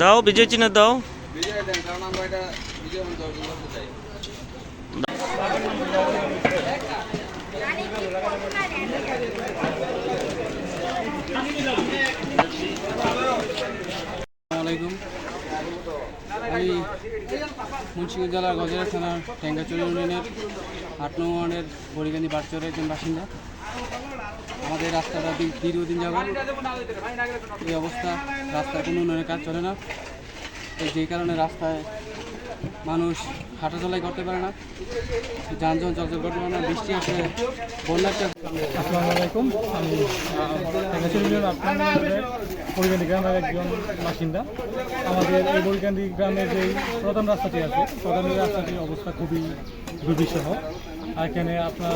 দাও বিজয় চিহ্ন দাও। বিজয় দেন কারণ আমরা এটা বিজয় মন্ত্র চাই। আসসালামাইকুম আমি মুন্সিগঞ্জ জেলার গজরা থানার ট্যাঙ্গাচুরি ইউনিয়নের আট নং ওয়ার্ডের বরিগানি বারচরের একজন বাসিন্দা। আমাদের রাস্তাটা দিন দীর্ঘদিন যাবে এই অবস্থা রাস্তায় কোনো উন্নয়নের কাজ চলে না। এই যেই কারণে রাস্তায় মানুষ হাঁটাচলাই করতে পারে না যানবাহন চলাচল করতে পারে না, বৃষ্টি আসলে বন্যার আসসালামু আলাইকুম, আমি ইউনিয়ন গ্রামের একজন বাসিন্দা। আমাদের এই বরিকান্দি গ্রামের যে প্রধান রাস্তাটি আছে, প্রধান রাস্তাটির অবস্থা খুবই দুর্বিষহ। এখানে আপনার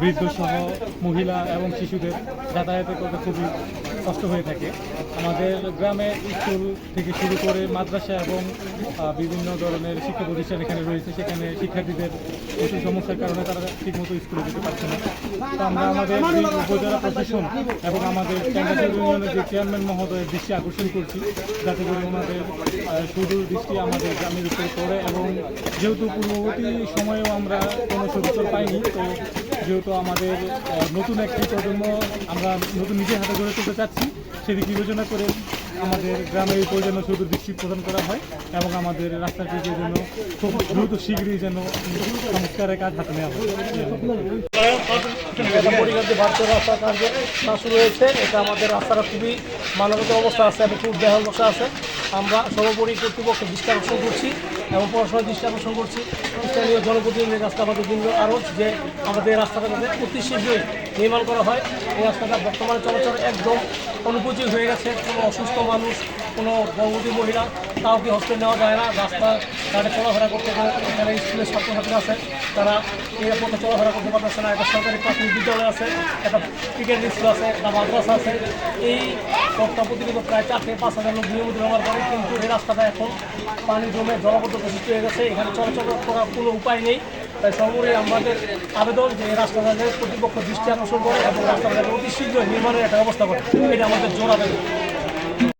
বৃদ্ধ সহ মহিলা এবং শিশুদের যাতায়াতের করতে খুবই কষ্ট হয়ে থাকে। আমাদের গ্রামে স্কুল থেকে শুরু করে মাদ্রাসা এবং বিভিন্ন ধরনের শিক্ষা প্রতিষ্ঠান এখানে রয়েছে। সেখানে শিক্ষার্থীদের প্রচুর সমস্যার কারণে তারা ঠিকমতো স্কুলে যেতে পারছে না। তো আমরা আমাদের উপজেলা প্রশাসন এবং আমাদের ট্যাঙ্গাচুর ইউনিয়নের যে চেয়ারম্যান মহোদয়ের দৃষ্টি আকর্ষণ করছি। যাতে করে ওনাদের সুদূর দৃষ্টি আমাদের গ্রামের উপর পড়ে এবং যেহেতু পূর্ববর্তী সময়েও আমরা কোনো সুযোগ পাইনি, তো যেহেতু আমাদের নতুন একটি প্রজন্ম আমরা নতুন নিজের হাতে গড়ে তুলতে চাচ্ছি, সেদিকে বিবেচনা করে আমাদের গ্রামের এই প্রয়োজন্য শুধু দৃষ্টি প্রদান করা হয় এবং আমাদের রাস্তাটির জন্য খুব দ্রুত শীঘ্রই যেন সংস্কারের কাজ হাতে নেওয়া হয়। শুরু হয়েছে এটা আমাদের রাস্তাটা খুবই মানবত অবস্থা আছে এবং খুব বেহাল দশা আছে আমরা সর্বোপরি দৃষ্টি আকর্ষণ করছি এবং পড়াশোনার দৃষ্টি আকর্ষণ করছি। স্থানীয় জনপ্রতিনিধির কাছে আমাদের দিন আরও যে আমাদের এই রাস্তাটা যাতে অতি শীঘ্রই নির্মাণ করা হয়, এই রাস্তাটা বর্তমানে চলাচল একদম অনুপযোগী হয়ে গেছে। কোনো অসুস্থ মানুষ, কোনো গর্ভবতী মহিলা, তাও কি হস্টেল নেওয়া যায় না। রাস্তা ঘাটে চলাফেরা করতে পারে এখানে স্কুলের ছাত্রছাত্রী আছে, তারা নিরাপদে চলাফেরা করতে পারতেছে না। একটা সরকারি প্রাথমিক বিদ্যালয় আছে, একটা ক্রিকেট স্কুল আছে, একটা মাদ্রাসা আছে। এই সপ্তাহ প্রতিনিয়ত প্রায় চার থেকে পাঁচ হাজার লোক নিয়মিত ব্যবহার করে, কিন্তু এই রাস্তাটা এখন পানি জমে জলবদ্ধতা সৃষ্টি হয়ে গেছে। এখানে চলাচল করার কোনো উপায় নেই। তাই সর্বোপরি আমাদের আবেদন যে রাস্তাঘাটের কর্তৃপক্ষ দৃষ্টি আকর্ষণ করে এবং রাস্তাঘাটের অতি শীঘ্র নির্মাণের একটা ব্যবস্থা করে। এটা আমাদের জোর আবেদন